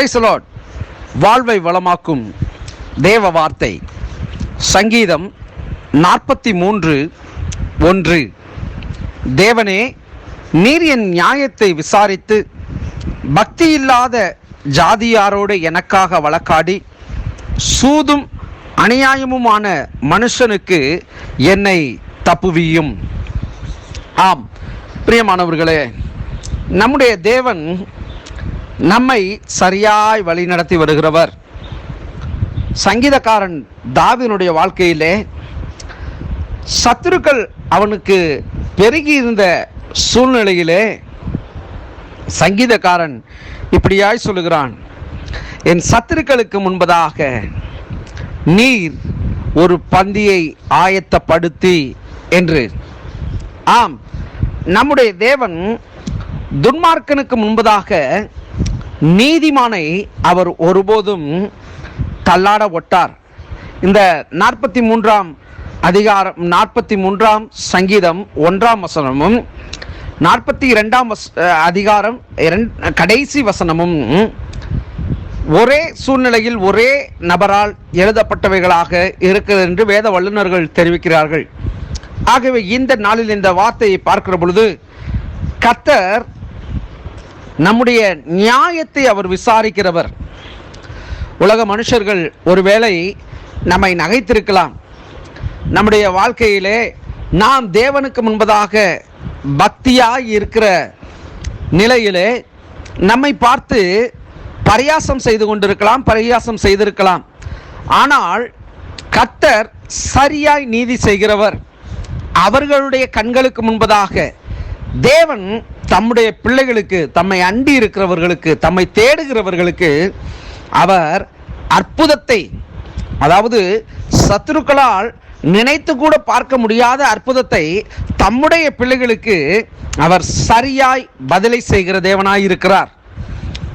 பிரைசலோட் வாழ்வை வளமாக்கும் தேவ வார்த்தை. சங்கீதம் நாற்பத்தி மூன்று ஒன்று. தேவனே நீர் என் நியாயத்தை விசாரித்து பக்தி இல்லாத ஜாதியாரோடு எனக்காக வழக்காடி சூதும் அநியாயமுமான மனுஷனுக்கு என்னை தப்புவியும். ஆம். பிரியமானவர்களே நம்முடைய தேவன் நம்மை சரியாய் வழிநடத்தி வருகிறவர். சங்கீதக்காரன் தாவினுடைய வாழ்க்கையிலே சத்துருக்கள் அவனுக்கு பெருகி இருந்த சூழ்நிலையிலே சங்கீதக்காரன் இப்படியாய் சொல்லுகிறான் என் சத்துருக்களுக்கு முன்பதாக நீர் ஒரு பந்தியை ஆயத்தப்படுத்தி என்று. ஆம் நம்முடைய தேவன் துன்மார்க்கனுக்கு முன்பதாக நீதிமானை அவர் ஒருபோதும் தள்ளாட ஒட்டார். இந்த நாற்பத்தி மூன்றாம் அதிகாரம் நாற்பத்தி மூன்றாம் சங்கீதம் ஒன்றாம் வசனமும் நாற்பத்தி இரண்டாம் வச அதிகாரம் கடைசி வசனமும் ஒரே சூழ்நிலையில் ஒரே நபரால் எழுதப்பட்டவைகளாக இருக்கிறது என்று வேத வல்லுநர்கள் தெரிவிக்கிறார்கள். ஆகவே இந்த நாளில் இந்த வார்த்தையை பார்க்கிற பொழுது கத்தர் நம்முடைய நியாயத்தை அவர் விசாரிக்கிறவர். உலக மனுஷர்கள் ஒருவேளை நம்மை நகைத்திருக்கலாம். நம்முடைய வாழ்க்கையிலே நாம் தேவனுக்கு முன்பதாக பக்தியாய் இருக்கிற நிலையிலே நம்மை பார்த்து பரியாசம் செய்து கொண்டிருக்கலாம் பரியாசம் செய்திருக்கலாம். ஆனால் கத்தர் சரியாய் நீதி செய்கிறவர். அவர்களுடைய கண்களுக்கு முன்பதாக தேவன் தம்முடைய பிள்ளைகளுக்கு தம்மை அண்டி இருக்கிறவர்களுக்கு தம்மை தேடுகிறவர்களுக்கு அவர் அற்புதத்தை அதாவது சத்துருக்களால் நினைத்து கூட பார்க்க முடியாத அற்புதத்தை தம்முடைய பிள்ளைகளுக்கு அவர் சரியாய் பதிலை செய்கிற தேவனாய் இருக்கிறார்.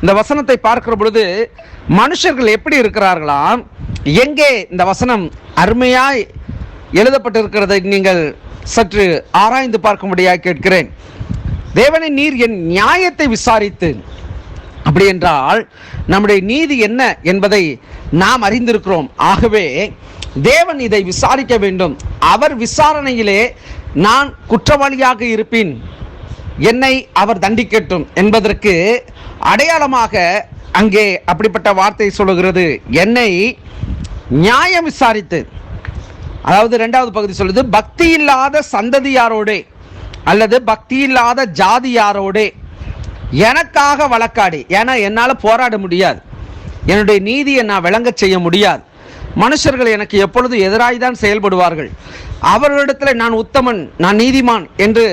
இந்த வசனத்தை பார்க்கிற பொழுது மனுஷர்கள் எப்படி இருக்கிறார்களாம்? எங்கே இந்த வசனம் அருமையாய் எழுதப்பட்டிருக்கிறதை நீங்கள் சற்று ஆராய்ந்து பார்க்கும்படியாக கேட்கிறேன். தேவனை நீர் என் நியாயத்தை விசாரித்து அப்படி என்றால் நம்முடைய நீதி என்ன என்பதை நாம் அறிந்திருக்கிறோம். ஆகவே தேவன் இதை விசாரிக்க வேண்டும். அவர் விசாரணையிலே நான் குற்றவாளியாக இருப்பேன். என்னை அவர் தண்டிக்கட்டும் என்பதற்கு அடையாளமாக அங்கே அப்படிப்பட்ட வார்த்தை சொல்லுகிறது. என்னை நியாயம் விசாரித்து அதாவது ரெண்டாவது பகுதி சொல்லுது பக்தி இல்லாத சந்ததியாரோடே. அல்லது பக்தி இல்லாத ஜாதியாரோடே எனக்காக வழக்காடி. ஏன்னா என்னால் போராட முடியாது. என்னுடைய நீதியை நான் விளங்க செய்ய முடியாது. மனுஷர்கள் எனக்கு எப்பொழுது எதிராய் தான் செயல்படுவார்கள். அவர்களிடத்தில் நான் உத்தமன் நான் நீதிமான் என்று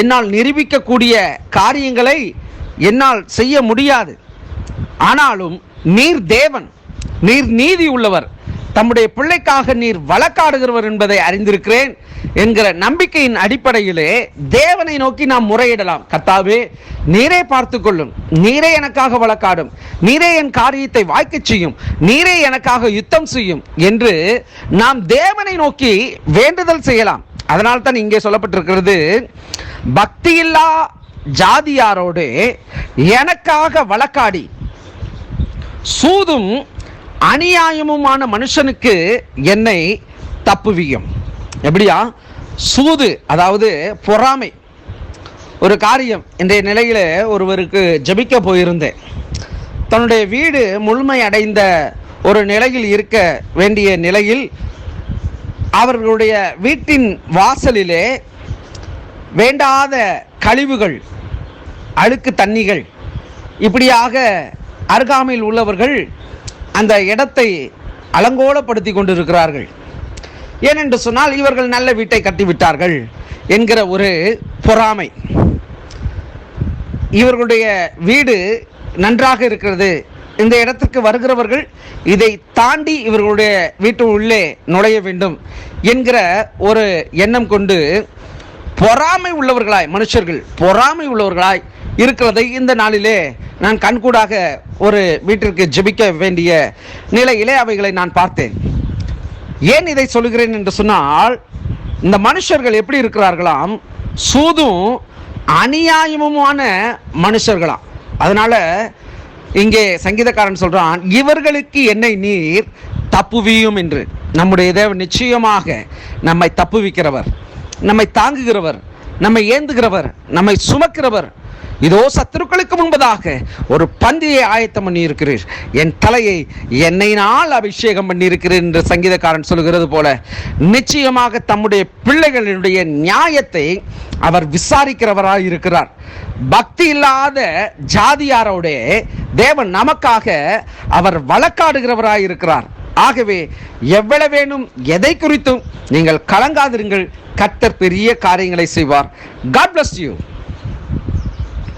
என்னால் நிரூபிக்கக்கூடிய காரியங்களை என்னால் செய்ய முடியாது. ஆனாலும் நீர் தேவன் நீர் நீதி உள்ளவர். தம்முடைய பிள்ளைக்காக நீர் வழக்காடுகிறவர் என்பதை அறிந்திருக்கிறேன். என்கிற நம்பிக்கையின் அடிப்படையிலே தேவனை நோக்கி நாம் முறையிடலாம். கத்தாவே நீரே பார்த்து கொள்ளும். நீரே எனக்காக வழக்காடும். நீரே என் காரியத்தை வாய்க்கச் செய்யும். நீரே எனக்காக யுத்தம் செய்யும் என்று நாம் தேவனை நோக்கி வேண்டுதல் செய்யலாம். அதனால் தான் இங்கே சொல்லப்பட்டிருக்கிறது பக்தியில்லா ஜாதியாரோடு எனக்காக வழக்காடி. சூதும் அநியாயமுமான மனுஷனுக்கு என்னை தப்புவியும். எப்படியா? சூது அதாவது பொறாமை. ஒரு காரியம் இன்றைய நிலையில் ஒருவருக்கு ஜபிக்க போயிருந்தேன். தன்னுடைய வீடு முழுமை அடைந்த ஒரு நிலையில் இருக்க வேண்டிய நிலையில் அவர்களுடைய வீட்டின் வாசலிலே வேண்டாத கழிவுகள் அழுக்கு தண்ணிகள் இப்படியாக அருகாமையில் உள்ளவர்கள் அந்த இடத்தை அலங்கோலப்படுத்தி கொண்டிருக்கிறார்கள். ஏனென்று சொன்னால் இவர்கள் நல்ல வீட்டை கட்டிவிட்டார்கள் என்கிற ஒரு பொறாமை. இவர்களுடைய வீடு நன்றாக இருக்கிறது. இந்த இடத்திற்கு வருகிறவர்கள் இதை தாண்டி இவர்களுடைய வீட்டு உள்ளே நுழைய வேண்டும் என்கிற ஒரு எண்ணம் கொண்டு பொறாமை உள்ளவர்களாய் மனுஷர்கள் பொறாமை உள்ளவர்களாய் இருக்கிறதை இந்த நாளிலே நான் கண்கூடாக ஒரு வீட்டிற்கு ஜெபிக்க வேண்டிய நிலையிலே அவைகளை நான் பார்த்தேன். ஏன் இதை சொல்லுகிறேன் என்று சொன்னால் இந்த மனுஷர்கள் எப்படி இருக்கிறார்களாம்? சூதும் அநியாயமுமான மனுஷர்களாம். அதனால இங்கே சங்கீதக்காரன் சொல்றான் இவர்களுக்கு என்னை நீர் தப்புவியும் என்று. நம்முடைய தேவன் நிச்சயமாக நம்மை தப்புவிக்கிறவர் நம்மை தாங்குகிறவர் நம்மை ஏந்துகிறவர் நம்மை சுமக்கிறவர் இதோ சத்துருக்களுக்கு முன்பதாக ஒரு பந்தியை ஆயத்தம் பண்ணி இருக்கிறீர் என் தலையை எண்ணெயினால் அபிஷேகம் பண்ணியிருக்கிறீர் என்று சங்கீதக்காரன் சொல்கிறது போல நிச்சயமாக தம்முடைய பிள்ளைகளுடைய நியாயத்தை அவர் விசாரிக்கிறவராக இருக்கிறார். பக்தி இல்லாத ஜாதியாரோட தேவன் நமக்காக அவர் வழக்காடுகிறவராக இருக்கிறார். ஆகவே எவ்வளவேனும் எதை குறித்தும் நீங்கள் கலங்காதிருங்கள். கத்தர் பெரிய காரியங்களை செய்வார். God bless you